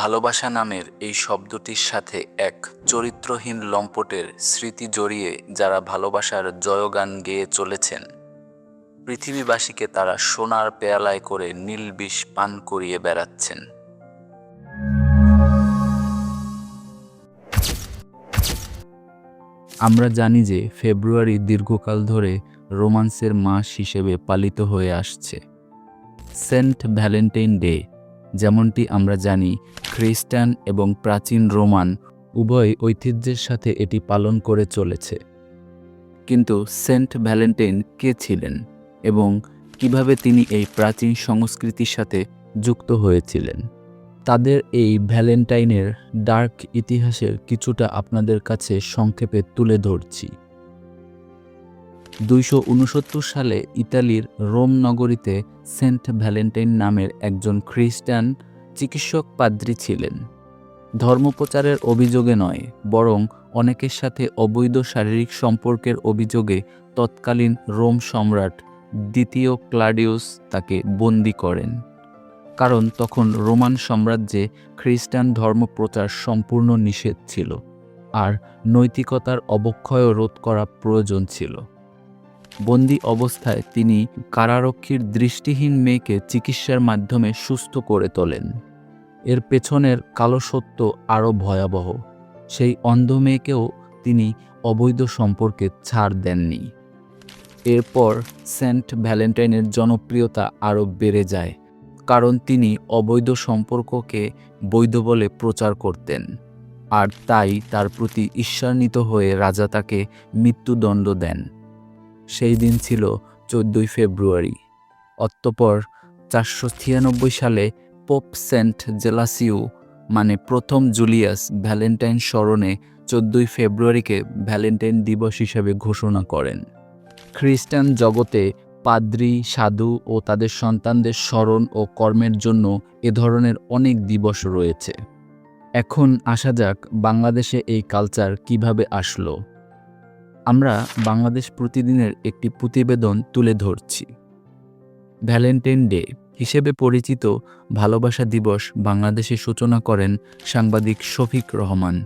ভালোবাসা নামের এই শব্দটির সাথে এক চরিত্রহীন লম্পটের স্মৃতি জড়িয়ে যারা ভালোবাসার জয়গান গেয়ে চলেছেন। পৃথিবীবাসীকে তারা সোনার পেয়ালায় করে নীলবিষ পান করিয়ে বেড়াচ্ছেন। আমরা জানি যে ফেব্রুয়ারি দীর্ঘকাল ধরে রোমান্সের মাস হিসেবে পালিত হয়ে আসছে। সেন্ট ভ্যালেন্টাইন ডে, যেমনটি আমরা জানি খ্রিস্টান এবং প্রাচীন রোমান উভয় ঐতিহ্যের সাথে এটি পালন করে চলেছে। কিন্তু সেন্ট ভ্যালেন্টাইন কে ছিলেন এবং কীভাবে তিনি এই প্রাচীন সংস্কৃতির সাথে যুক্ত হয়েছিলেন? তাদের এই ভ্যালেন্টাইনের ডার্ক ইতিহাসের কিছুটা আপনাদের কাছে সংক্ষেপে তুলে ধরছি। দুইশো উনসত্তর সালে ইতালির রোম নগরীতে সেন্ট ভ্যালেন্টাইন নামের একজন খ্রিস্টান চিকিৎসক পাদ্রী ছিলেন। ধর্মপ্রচারের অভিযোগে নয়, বরং অনেকের সাথে অবৈধ শারীরিক সম্পর্কের অভিযোগে তৎকালীন রোম সম্রাট দ্বিতীয় ক্লাডিউস তাকে বন্দি করেন। কারণ তখন রোমান সাম্রাজ্যে খ্রিস্টান ধর্মপ্রচার সম্পূর্ণ নিষেধ ছিল, আর নৈতিকতার অবক্ষয় রোধ করা প্রয়োজন ছিল। বন্দি অবস্থায় তিনি কারারক্ষীর দৃষ্টিহীন মেয়েকে চিকিৎসার মাধ্যমে সুস্থ করে তোলেন। এর পেছনের কালো সত্য আরও ভয়াবহ। সেই অন্ধ মেয়েকেও তিনি অবৈধ সম্পর্কে ছাড় দেননি। এরপর সেন্ট ভ্যালেন্টাইনের জনপ্রিয়তা আরও বেড়ে যায়, কারণ তিনি অবৈধ সম্পর্ককে বৈধ বলে প্রচার করতেন, আর তাই তার প্রতি ঈর্ষান্বিত হয়ে রাজা তাকে মৃত্যুদণ্ড দেন। সেই দিন ছিল চোদ্দই ফেব্রুয়ারি। অতঃপর চারশো ছিয়ানব্বই সালে পোপ সেন্ট জেলাসিউ মানে প্রথম জুলিয়াস ভ্যালেন্টাইন স্মরণে চোদ্দই ফেব্রুয়ারিকে ভ্যালেন্টাইন দিবস হিসেবে ঘোষণা করেন। খ্রিস্টান জগতে পাদ্রী, সাধু ও তাদের সন্তানদের স্মরণ ও কর্মের জন্য এ ধরনের অনেক দিবস রয়েছে। এখন আসা যাক বাংলাদেশে এই কালচার কীভাবে আসলো। আমরা বাংলাদেশ প্রতিদিনের একটি প্রতিবেদন তুলে ধরছি। ভ্যালেন্টাইন ডে হিসেবে পরিচিত ভালোবাসা দিবস বাংলাদেশে সূচনা করেন সাংবাদিক শফিক রহমান।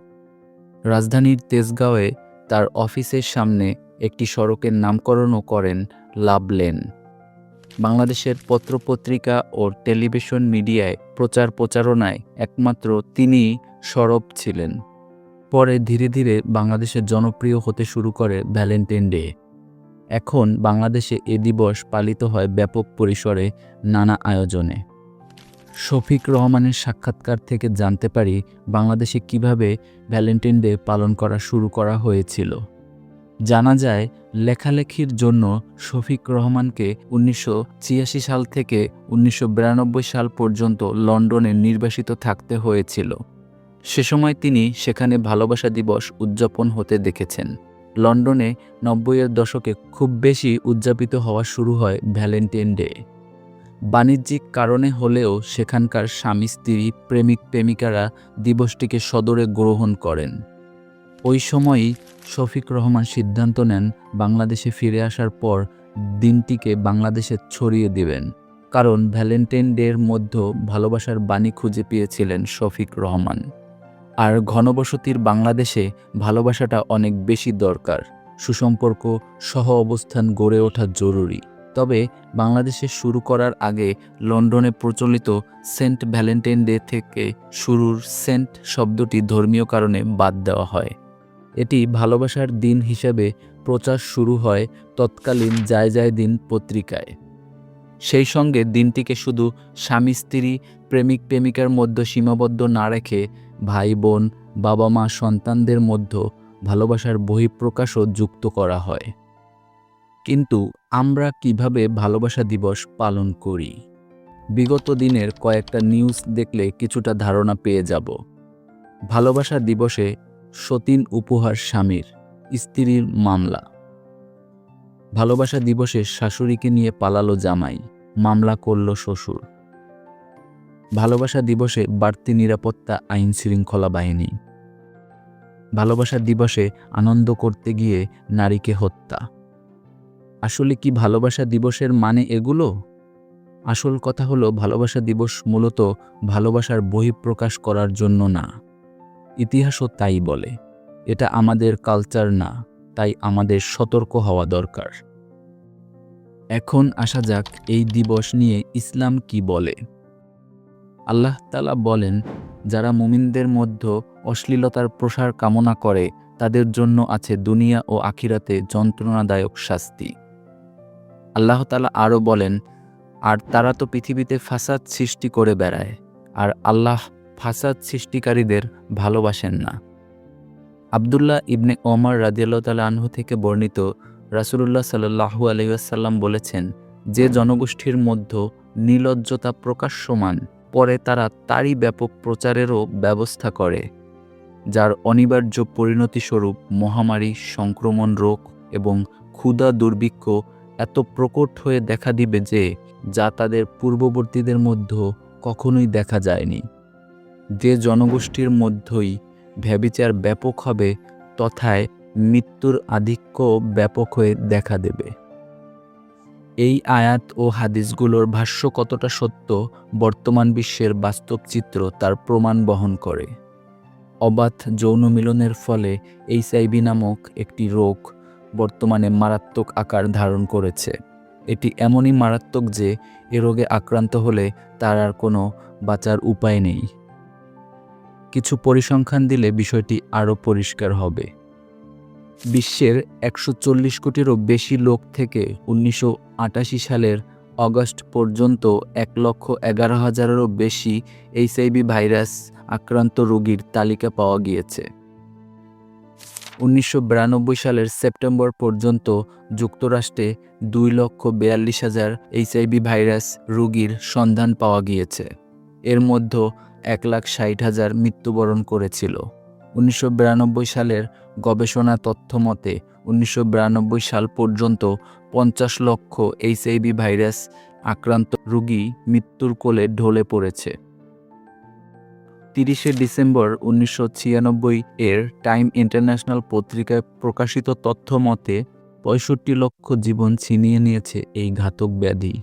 রাজধানীর তেজগাঁওয়ে তার অফিসের সামনে একটি সড়কের নামকরণও করেন লাভ লেন বাংলাদেশের পত্রপত্রিকা ও টেলিভিশন মিডিয়ায় প্রচার প্রচারণায় একমাত্র তিনি সরব ছিলেন। পরে ধীরে ধীরে বাংলাদেশে জনপ্রিয় হতে শুরু করে ভ্যালেন্টাইন ডে। এখন বাংলাদেশে এ দিবস পালিত হয় ব্যাপক পরিসরে নানা আয়োজনে। শফিক রহমানের সাক্ষাৎকার থেকে জানতে পারি বাংলাদেশে কীভাবে ভ্যালেন্টাইন ডে পালন করা শুরু করা হয়েছিল। জানা যায়, লেখালেখির জন্য শফিক রহমানকে উনিশশো ছিয়াশি সাল থেকে উনিশশো বিরানব্বই সাল পর্যন্ত লন্ডনে নির্বাসিত থাকতে হয়েছিল। সে সময় তিনি সেখানে ভালোবাসা দিবস উদযাপন হতে দেখেছেন। লন্ডনে নব্বইয়ের দশকে খুব বেশি উদযাপিত হওয়া শুরু হয় ভ্যালেন্টাইন ডে। বাণিজ্যিক কারণে হলেও সেখানকার স্বামী, স্ত্রী, প্রেমিক, প্রেমিকারা দিবসটিকে সদরে গ্রহণ করেন। ওই সময়ই শফিক রহমান সিদ্ধান্ত নেন বাংলাদেশে ফিরে আসার পর দিনটিকে বাংলাদেশে ছড়িয়ে দিবেন। কারণ ভ্যালেন্টাইন ডের মধ্যে ভালোবাসার বাণী খুঁজে পেয়েছিলেন শফিক রহমান। আর ঘনবসতির বাংলাদেশে ভালোবাসাটা অনেক বেশি দরকার। সুসম্পর্ক, সহ অবস্থান গড়ে ওঠা জরুরি। তবে বাংলাদেশে শুরু করার আগে লন্ডনে প্রচলিত সেন্ট ভ্যালেন্টাইন ডে থেকে শুরুর সেন্ট শব্দটি ধর্মীয় কারণে বাদ দেওয়া হয়। এটি ভালোবাসার দিন হিসেবে প্রচার শুরু হয় তৎকালীন যায় যায় দিন পত্রিকায়। সেই সঙ্গে দিনটিকে শুধু স্বামী স্ত্রী প্রেমিক প্রেমিকার মধ্যে সীমাবদ্ধ না রেখে ভাই বোন বাবা মা সন্তানদের মধ্যে ভালোবাসার বহিঃপ্রকাশও যুক্ত করা হয়। কিন্তু আমরা কীভাবে ভালোবাসা দিবস পালন করি? বিগত দিনের কয়েকটা নিউজ দেখলে কিছুটা ধারণা পেয়ে যাব। ভালোবাসা দিবসে সতীন উপহার স্বামীর, স্ত্রীর মামলা। ভালোবাসা দিবসে শাশুড়িকে নিয়ে পালালো জামাই, মামলা করল শ্বশুর। ভালোবাসা দিবসে বাড়তি নিরাপত্তা, আইন শৃঙ্খলা বাহিনী। ভালোবাসা দিবসে আনন্দ করতে গিয়ে নারীকে হত্যা। আসলে কি ভালোবাসা দিবসের মানে এগুলো? আসল কথা হলো, ভালোবাসা দিবস মূলত ভালোবাসার বহিঃপ্রকাশ করার জন্য না। ইতিহাসও তাই বলে, এটা আমাদের কালচার না, তাই আমাদের সতর্ক হওয়া দরকার। এখন আসা যাক এই দিবস নিয়ে ইসলাম কি বলে। আল্লাহ তালা বলেন, যারা মুমিনদের মধ্যে অশ্লীলতার প্রসার কামনা করে, তাদের জন্য আছে দুনিয়া ও আখিরাতে যন্ত্রণাদায়ক শাস্তি। আল্লাহ তালা আরও বলেন, আর তারা তো পৃথিবীতে ফাসাদ সৃষ্টি করে বেড়ায়, আর আল্লাহ ফাসাদ সৃষ্টিকারীদের ভালোবাসেন না। আবদুল্লাহ ইবনে ওমর রাজিয়াল্লাহ আনহু থেকে বর্ণিত রাসুলুল্লাহ সাল্লাহু আলহিহাসাল্লাম বলেছেন, যে জনগোষ্ঠীর মধ্যে নিলজ্জতা প্রকাশ্যমান পরে তারা তারই ব্যাপক প্রচারেরও ব্যবস্থা করে, যার অনিবার্য পরিণতিস্বরূপ মহামারী, সংক্রমণ রোগ এবং ক্ষুধা দুর্ভিক্ষ এত প্রকট হয়ে দেখা দিবে যে, যা তাদের পূর্ববর্তীদের মধ্যে কখনোই দেখা যায়নি। যে জনগোষ্ঠীর মধ্যেই ভ্যাবিচার ব্যাপক হবে, তথায় মৃত্যুর আধিক্য ব্যাপক হয়ে দেখা দেবে। এই আয়াত ও হাদিসগুলোর ভাষ্য কতটা সত্য বর্তমান বিশ্বের বাস্তব চিত্র তার প্রমাণ বহন করে। অবাধ যৌন মিলনের ফলে এইচআইভি নামক একটি রোগ বর্তমানে মারাত্মক আকার ধারণ করেছে। এটি এমনই মারাত্মক যে এ রোগে আক্রান্ত হলে তার আর কোনো বাঁচার উপায় নেই। কিছু পরিসংখ্যান দিলে বিষয়টি আরও পরিষ্কার হবে। বিশ্বের একশো চল্লিশ কোটিরও বেশি লোক থেকে উনিশশো আটাশি সালের অগস্ট পর্যন্ত এক লক্ষ এগারো হাজারেরও বেশি এইচআইভি ভাইরাস আক্রান্ত রোগীর তালিকা পাওয়া গিয়েছে। উনিশশো বিরানব্বই সালের সেপ্টেম্বর পর্যন্ত যুক্তরাষ্ট্রে দুই লক্ষ বিয়াল্লিশ হাজার এইচআইভি ভাইরাস রোগীর সন্ধান পাওয়া গিয়েছে। এর মধ্যে এক লাখ ষাট হাজার মৃত্যুবরণ করেছিল। উনিশশো বিরানব্বই সালের গবেষণা তথ্য মতে উনিশশো সাল পর্যন্ত পঞ্চাশ লক্ষ এইচআইভি ভাইরাস আক্রান্ত রোগী মৃত্যুর কোলে ঢলে পড়েছে। তিরিশে ডিসেম্বর উনিশশো ছিয়ানব্বই এর টাইম ইন্টারন্যাশনাল পত্রিকায় প্রকাশিত তথ্য মতে পঁয়ষট্টি লক্ষ জীবন ছিনিয়ে নিয়েছে এই ঘাতক ব্যাধি।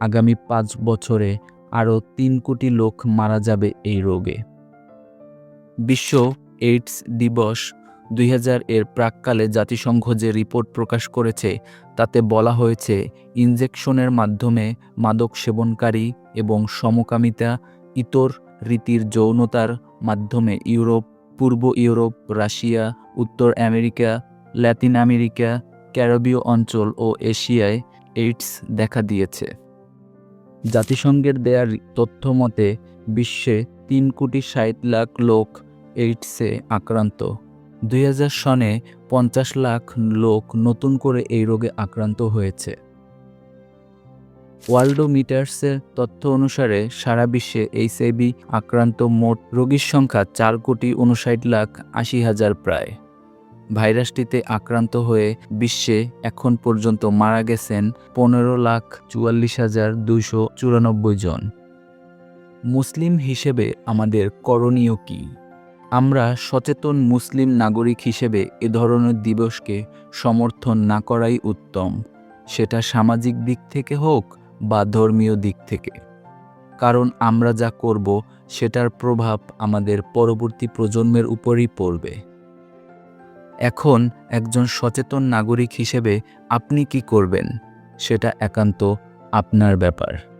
আগামী পাঁচ বছরে আরও তিন কোটি লোক মারা যাবে এই রোগে। বিশ্ব এইডস দিবস দুই হাজার এর প্রাককালে জাতিসংঘ যে রিপোর্ট প্রকাশ করেছে, তাতে বলা হয়েছে ইনজেকশনের মাধ্যমে মাদক সেবনকারী এবং সমকামিতা ইতর রীতির যৌনতার মাধ্যমে ইউরোপ, পূর্ব ইউরোপ, রাশিয়া, উত্তর আমেরিকা, ল্যাতিন আমেরিকা, ক্যারবীয় অঞ্চল ও এশিয়ায় এইডস দেখা দিয়েছে। জাতিসংঘের দেয়ার তথ্য মতে বিশ্বে তিন কোটি ষাট লাখ লোক এইডসে আক্রান্ত। দুই হাজার সনে পঞ্চাশ লাখ লোক নতুন করে এই রোগে আক্রান্ত হয়েছে। ওয়ার্ল্ডোমিটার্সের তথ্য অনুসারে সারা বিশ্বে এইচআইভি আক্রান্ত মোট রোগীর সংখ্যা চার কোটি উনষাট লাখ আশি হাজার প্রায়। ভাইরাসটিতে আক্রান্ত হয়ে বিশ্বে এখন পর্যন্ত মারা গেছেন পনেরো লাখ চুয়াল্লিশ হাজার দুইশো চুরানব্বই জন। মুসলিম হিসেবে আমাদের করণীয় কী? আমরা সচেতন মুসলিম নাগরিক হিসেবে এ ধরনের দিবসকে সমর্থন না করাই উত্তম। সেটা সামাজিক দিক থেকে হোক বা ধর্মীয় দিক থেকে। কারণ আমরা যা করব, সেটার প্রভাব আমাদের পরবর্তী প্রজন্মের উপরই পড়বে। এখন একজন সচেতন নাগরিক হিসেবে আপনি কি করবেন? সেটা একান্ত আপনার ব্যাপার।